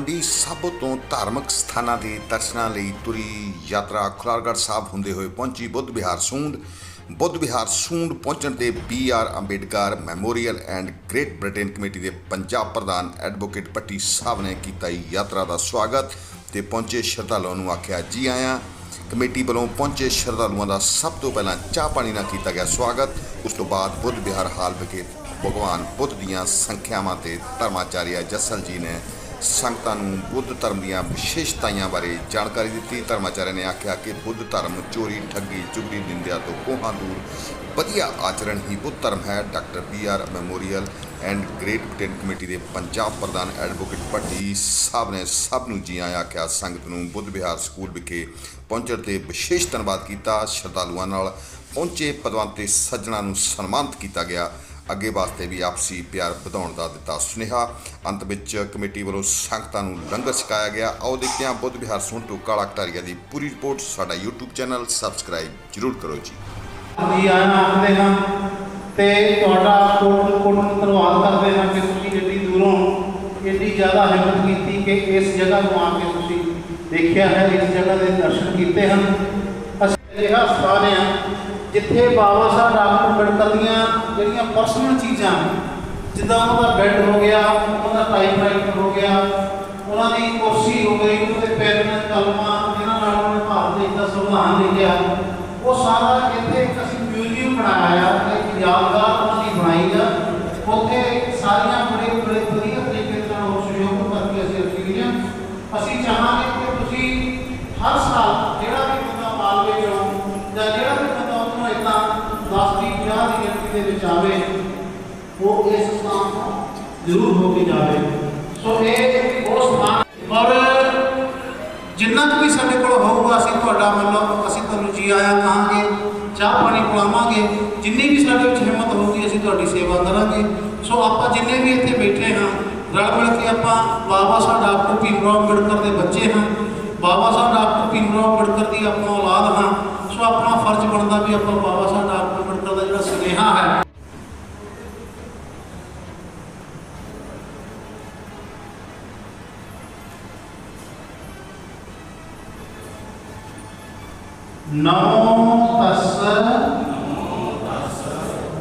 ਮੰਡੀ ਸਭ ਤੋਂ ਧਾਰਮਿਕ ਸਥਾਨਾਂ ਦੇ ਦਰਸ਼ਨਾਂ ਲਈ ਤੁਰੀ ਯਾਤਰਾ ਖੁਲਾਰਗੜ੍ਹ ਸਾਹਿਬ ਹੁੰਦੇ ਹੋਏ ਪਹੁੰਚੀ ਬੁੱਧ ਵਿਹਾਰ ਸੂੰਡ। ਬੁੱਧ ਵਿਹਾਰ ਸੂੰਡ ਪਹੁੰਚਣ ਤੇ B R Ambedkar memorial and Great Britain committee ਦੇ ਪੰਜਾਬ ਪ੍ਰਧਾਨ ਐਡਵੋਕੇਟ ਪੱਟੀ ਸਾਹਿਬ ਨੇ ਕੀਤਾ ਯਾਤਰਾ ਦਾ ਸਵਾਗਤ ਤੇ ਪਹੁੰਚੇ ਸ਼ਰਧਾਲੂਆਂ ਨੂੰ ਆਖਿਆ, ਜੀ ਆਇਆਂ। ਕਮੇਟੀ ਵੱਲੋਂ ਪਹੁੰਚੇ ਸ਼ਰਧਾਲੂਆਂ ਦਾ ਸਭ ਤੋਂ ਪਹਿਲਾਂ ਚਾਹ ਪਾਣੀ ਨਾਲ ਕੀਤਾ ਗਿਆ ਸਵਾਗਤ। ਉਸ ਤੋਂ ਬਾਅਦ ਬੁੱਧ ਵਿਹਾਰ ਹਾਲ ਵਿਖੇ ਭਗਵਾਨ ਬੁੱਧ ਦੀਆਂ ਸੰਖਿਆਵਾਂ ਤੇ ਧਰਮਾਚਾਰੀਆ ਜੱਸਲ ਜੀ ਨੇ ਸੰਗਤਾਂ ਨੂੰ ਬੁੱਧ ਧਰਮ ਦੀਆਂ ਵਿਸ਼ੇਸ਼ਤਾਵਾਂ ਬਾਰੇ ਜਾਣਕਾਰੀ ਦਿੱਤੀ। ਧਰਮਾਚਾਰਿਆ ਨੇ ਆਖਿਆ ਕਿ ਬੁੱਧ ਧਰਮ ਚੋਰੀ, ਠੱਗੀ, ਚੁਗਲੀ, ਨਿੰਦਿਆ ਤੋਂ ਕੋਹਾਂ ਦੂਰ। ਵਧੀਆ ਆਚਰਣ ਹੀ ਬੁੱਧ ਧਰਮ ਹੈ। Doctor B R memorial and Great Britain committee ਦੇ ਪੰਜਾਬ ਪ੍ਰਧਾਨ ਐਡਵੋਕੇਟ ਭੱਟੀ ਸਾਹਿਬ ਨੇ ਸਭ ਨੂੰ ਜੀ ਆਇਆਂ ਆਖਿਆ, ਸੰਗਤ ਨੂੰ ਬੁੱਧ ਵਿਹਾਰ ਸਕੂਲ ਵਿਖੇ ਪਹੁੰਚਣ ਤੇ ਵਿਸ਼ੇਸ਼ ਧੰਨਵਾਦ ਕੀਤਾ। ਸ਼ਰਧਾਲੂਆਂ ਨਾਲ ਪਹੁੰਚੇ ਪਦਵੰਤੇ ਸੱਜਣਾ ਨੂੰ ਸਨਮਾਨਿਤ ਕੀਤਾ ਗਿਆ। ਅੱਗੇ ਵਾਸਤੇ ਵੀ ਆਪਸੀ ਪਿਆਰ ਵਧਾਉਣ ਦਾ ਦਿੱਤਾ ਸੁਨੇਹਾ। ਅੰਤ ਵਿੱਚ ਕਮੇਟੀ ਵੱਲੋਂ ਸੰਗਤਾਂ ਨੂੰ ਲੰਗਰ ਛਕਾਇਆ ਗਿਆ। ਆਓ ਦੇਖਦੇ ਹਾਂ ਬੁੱਧ ਵਿਹਾਰ ਸੁਣ ਕਾਲਾ ਕਟਾਰੀਆ ਦੀ ਪੂਰੀ ਰਿਪੋਰਟ। ਸਾਡਾ YouTube ਚੈਨਲ ਸਬਸਕ੍ਰਾਈਬ ਜਰੂਰ ਕਰੋ ਜੀ। ਜੀ ਆਇਆਂ ਆਖਦੇ ਹਾਂ ਤੇ ਤੁਹਾਡਾ ਕੋਟ ਕੋਟ ਧੰਨਵਾਦ ਕਰਦੇ ਹਾਂ ਕਿ ਤੁਸੀਂ ਏਡੀ ਦੂਰੋਂ ਏਡੀ ਜ਼ਿਆਦਾ ਹਿੰਮਤ ਕੀਤੀ ਕਿ ਇਸ ਜਗ੍ਹਾ ਨੂੰ ਆ ਕੇ ਤੁਸੀਂ ਦੇਖਿਆ ਹੈ, ਇਸ ਜਗ੍ਹਾ ਦੇ ਦਰਸ਼ਨ ਕੀਤੇ ਹਨ। ਅਸੀਂ ਅਜਿਹਾ ਸਥਾਨ ਹੈ ਜਿੱਥੇ ਬਾਬਾ ਸਾਹਿਬ ਡਾਕਟਰ ਅੰਬੇਡਕਰ ਦੀਆਂ ਜਿਹੜੀਆਂ ਪਰਸਨਲ ਚੀਜ਼ਾਂ, ਜਿੱਦਾਂ ਉਹਨਾਂ ਦਾ ਬੈੱਡ ਹੋ ਗਿਆ, ਉਹਨਾਂ ਦਾ ਟਾਈਪਰਾਈਟਰ ਹੋ ਗਿਆ, ਉਹਨਾਂ ਦੀ ਕੁਰਸੀ ਹੋ ਗਈ ਉਹਨਾਂ ਦੇ ਪੈਨ ਕਲਮਾਂ, ਜਿਹਨਾਂ ਨਾਲ ਉਹਨੇ ਭਾਰਤ ਦੇਸ਼ ਦਾ ਸੰਵਿਧਾਨ ਲਿਖਿਆ, ਉਹ ਸਾਰਾ ਇੱਥੇ ਇੱਕ ਅਸੀਂ ਮਿਊਜ਼ੀਅਮ ਬਣਾਇਆ ਆ ਇੱਕ ਯਾਦਗਾਰ ਉਹਨਾਂ ਦੀ ਬਣਾਈ ਆ। ਉੱਥੇ ਸਾਰੀਆਂ ਬੜੇ ਬੜੇ ਵਧੀਆ ਤਰੀਕੇ ਨਾਲ ਉਹ ਸਹਿਯੋਗ ਕਰਕੇ ਅਸੀਂ ਰੱਖੀ ਗਈਆਂ ਅਸੀਂ ਚਾਹਾਂਗੇ ਕਿ ਤੁਸੀਂ ਹਰ ਸਾਲ ਜਿਹੜਾ ਵੀ ਬੰਦਾ ਮਾਲਵੇ ਚੋਂ ਜਾਂ ਜਿਹੜਾ ਵੀ ਬੰਦਾ ਉੱਥੋਂ ਇਦਾਂ 10 ਦੀ 50 ਦੀ ਗਿਣਤੀ ਦੇ ਵਿੱਚ ਆਵੇ, ਉਹ ਇਸ ਸਥਾਨ ਤੋਂ ਜ਼ਰੂਰ ਹੋ ਕੇ ਜਾਵੇ। ਸੋ ਇਹ ਉਹ ਸਥਾਨ ਔਰ ਜਿੰਨਾ ਕੁ ਵੀ ਸਾਡੇ ਕੋਲ ਹੋਊਗਾ, ਅਸੀਂ ਤੁਹਾਡਾ ਮਤਲਬ ਅਸੀਂ ਤੁਹਾਨੂੰ ਜੀ ਆਇਆ ਕਹਾਂਗੇ, ਚਾਹ ਪਾਣੀ ਪਿਲਾਵਾਂਗੇ, ਜਿੰਨੀ ਵੀ ਸਾਡੇ ਵਿੱਚ ਹਿੰਮਤ ਹੋਊਗੀ, ਅਸੀਂ ਤੁਹਾਡੀ ਸੇਵਾ ਕਰਾਂਗੇ। ਸੋ ਆਪਾਂ ਜਿੰਨੇ ਵੀ ਇੱਥੇ ਬੈਠੇ ਹਾਂ, ਰਲ ਮਿਲ ਕੇ ਆਪਾਂ ਬਾਬਾ ਸਾਹਿਬ ਡਾਕਟਰ ਭੀਮਰਾਓ ਅੰਬੇਡਕਰ ਦੇ ਬੱਚੇ ਹਾਂ, ਬਾਬਾ ਸਾਹਿਬ ਡਾਕਟਰ ਭੀਮਰਾਓ ਅੰਬੇਡਕਰ ਦੀ ਆਪਾਂ ਔਲਾਦ ਹਾਂ, ਸੋ ਆਪਣਾ ਫਰਜ਼ ਬਣਦਾ ਵੀ ਆਪਾਂ ਬਾਬਾ ਸਾਹਿਬ ਡਾਕਟਰ ਸੁਨੇਹਾ ਹੈ। ਨਮੋ ਤස්ਸ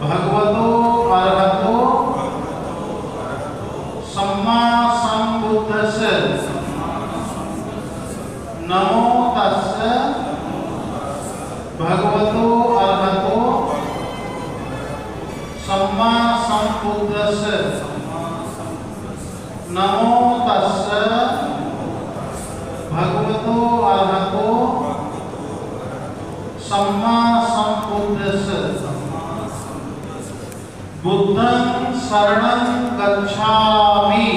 ਭਗਵਤੋ ਅਰਹਤੋ। ਸੰਮਾ ਸੰਬੁੱਧਸ। ਨਮੋ ਤස්ਸ ਭਗਵਤੋ ਅਰਹਤੋ। सम्बुद्धस नमो तस् भगवतो अर्हतो सम्मा सम्बुद्धस बुद्धं शरणं गच्छामि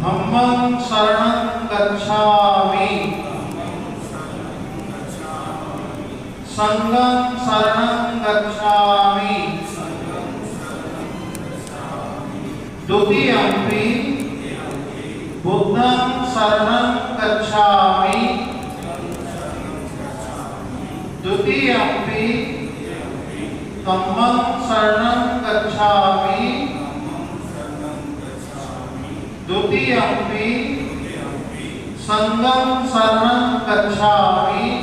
धम्मं शरणं गच्छामि संगम शरणं गच्छामि द्वितीयंपि बुद्धं शरणं गच्छामि द्वितीयंपि धम्मं शरणं गच्छामि द्वितीयंपि संघं शरणं गच्छामि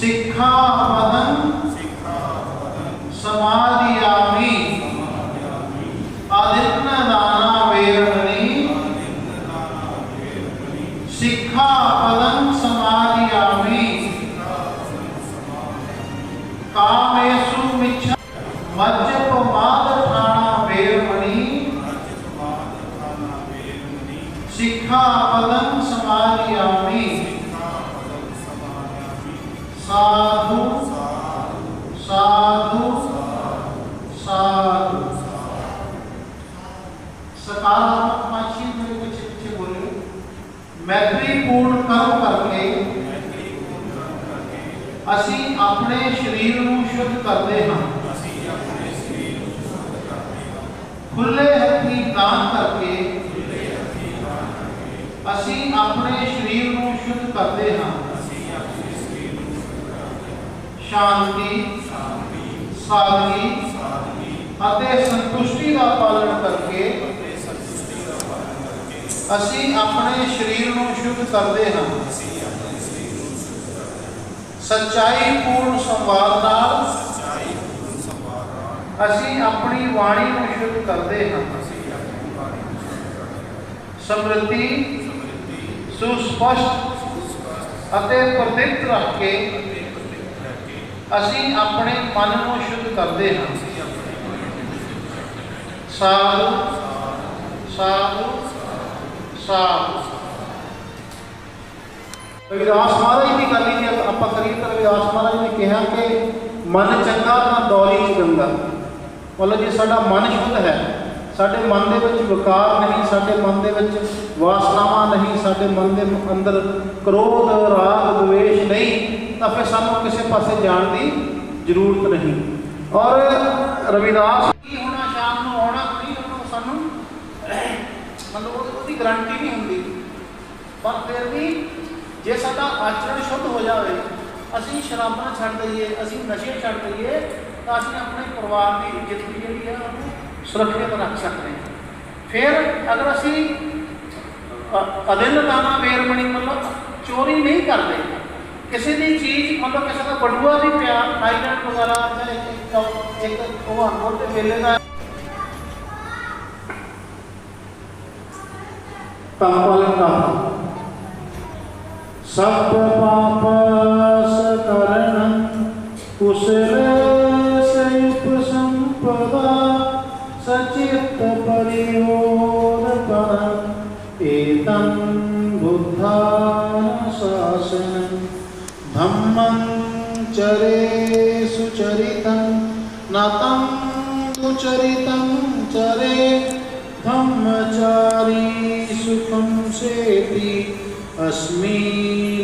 सिक्खापदं समादियामि ਸਕਾਰਾਤਮਕ ਪਾਛੀ ਮੇਰੇ ਪਿੱਛੇ ਪਿੱਛੇ ਬੋਲਿਓ। ਮੈਤਰੀ ਪੂਰਨ ਕਰਮ ਕਰਕੇ ਅਸੀਂ ਆਪਣੇ ਸਰੀਰ ਨੂੰ ਸ਼ੁੱਧ ਕਰਦੇ ਹਾਂ। ਖੁੱਲੇ ਹੱਥੀ ਦਾਨ ਕਰਕੇ ਅਸੀਂ ਆਪਣੇ ਸਰੀਰ ਨੂੰ ਸ਼ੁੱਧ ਕਰਦੇ ਹਾਂ। ਸ਼ਾਂਤੀ, ਸਾਦਗੀ ਅਤੇ ਸੰਤੁਸ਼ਟੀ ਦਾ ਪਾਲਣ ਕਰਕੇ ਅਸੀਂ ਆਪਣੇ ਸਰੀਰ ਨੂੰ ਸ਼ੁੱਧ ਕਰਦੇ ਹਾਂ। ਸੱਚਾਈ ਪੂਰਨ ਸੰਵਾਦ ਨਾਲ ਅਸੀਂ ਆਪਣੀ ਬਾਣੀ ਨੂੰ ਸ਼ੁੱਧ ਕਰਦੇ ਹਾਂ। ਸਮ੍ਰਿਤੀ ਸੁਸਪਸ਼ਟ ਅਤੇ ਪ੍ਰਤੀਤ ਰੱਖ ਕੇ ਅਸੀਂ ਆਪਣੇ ਮਨ ਨੂੰ ਸ਼ੁੱਧ ਕਰਦੇ ਹਾਂ। ਸਾਧੂ ਸਾਧੂ ਸਾਧੂ ਰਵਿਦਾਸ ਮਹਾਰਾਜ ਦੀ ਗੱਲ ਹੀ ਆਪਾਂ ਕਰੀਏ ਤਾਂ ਰਵਿਦਾਸ ਮਹਾਰਾਜ ਨੇ ਕਿਹਾ ਕਿ ਮਨ ਚੰਗਾ ਤਾਂ ਦੌਰੀ ਚ ਗੰਗਾ ਮਤਲਬ ਜੇ ਸਾਡਾ ਮਨ ਸ਼ੁੱਧ ਹੈ, ਸਾਡੇ ਮਨ ਦੇ ਵਿੱਚ ਵਿਕਾਰ ਨਹੀਂ, ਸਾਡੇ ਮਨ ਦੇ ਵਿੱਚ ਵਾਸਨਾਵਾਂ ਨਹੀਂ, ਸਾਡੇ ਮਨ ਦੇ ਅੰਦਰ ਕ੍ਰੋਧ, ਰਾਗ, ਦਵੇਸ਼ ਨਹੀਂ, ਤਾਂ ਫਿਰ ਸਾਨੂੰ ਕਿਸੇ ਪਾਸੇ ਜਾਣ ਦੀ ਜ਼ਰੂਰਤ ਨਹੀਂ। ਔਰ ਰਵਿਦਾਸ ਕੀ ਹੋਣਾ ਸ਼ਾਮ ਨੂੰ ਆਉਣਾ, ਨਹੀਂ, ਉਹਨੂੰ ਸਾਨੂੰ ਮਤਲਬ ਗਰੰਟੀ ਨਹੀਂ ਹੁੰਦੀ। ਪਰ ਫਿਰ ਵੀ ਜੇ ਸਾਡਾ ਆਚਰਣ ਸ਼ੁੱਧ ਹੋ ਜਾਵੇ, ਅਸੀਂ ਸ਼ਰਾਬਾਂ ਛੱਡ ਦਈਏ, ਅਸੀਂ ਨਸ਼ੇ ਛੱਡ ਦਈਏ, ਤਾਂ ਅਸੀਂ ਆਪਣੇ ਪਰਿਵਾਰ ਦੀ ਇੱਜ਼ਤ ਵੀ ਜਿਹੜੀ ਹੈ ਉਹਨੂੰ ਸੁਰੱਖਿਅਤ ਰੱਖ ਸਕਦੇ ਹਾਂ। ਫਿਰ ਅਗਰ ਅਸੀਂ, ਅ- ਅਦਿਲ ਦਾਨਾ ਵੇਰਮਣੀ ਮਤਲਬ ਚੋਰੀ ਨਹੀਂ ਕਰਦੇ, ਕਿਸੇ ਦੀ ਚੀਜ਼ ਮਤਲਬ ਕਿਸੇ ਦਾ ਬਟੂਆ ਵੀ ਪਿਆ, ਆਈਲੈਂਡ ਵਗੈਰਾ, ਜਾਂ ਇੱਕ, ਇੱਕ- ਉਹ ਅਨਮੋਲ ਦੇ ਵੇਲੇ ਦਾ कपल कप सब पाप सकरण, कुशल सचित परियोरपरम् एतं बुद्धानुशासनं, धम्मं चरे सुचरितं न तं सेति अस्मि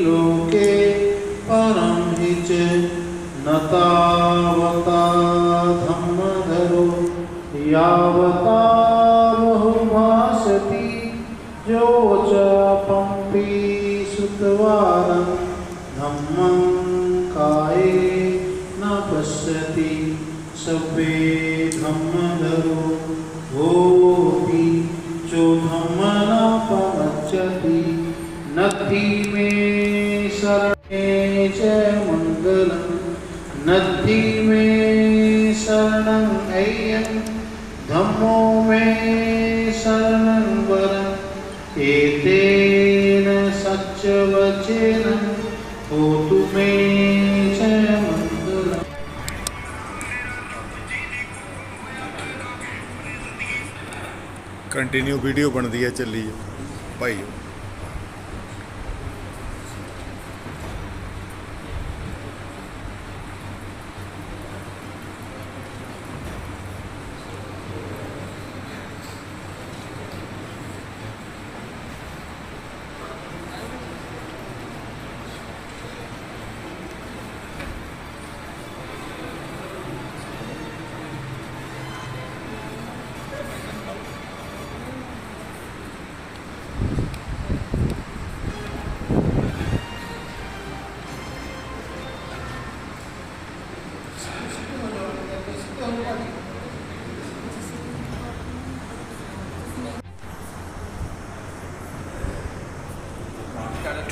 लोके परं हि च न तावता धम्मधरो यावता बहुभासति जो च पम्पी सुतवानं धम्मं काये न पश्यति सभे धम्मधरो शरणं वरम् एतेन सच्चवचेन होतु मे च मङ्गलम् ਕੰਟੀਨਿਊ ਵੀਡੀਓ ਬਣਦੀ ਹੈ ਚੱਲੀ ਭਾਈ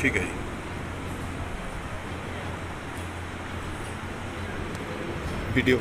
ਠੀਕ ਹੈ ਜੀ। ਵੀਡੀਓ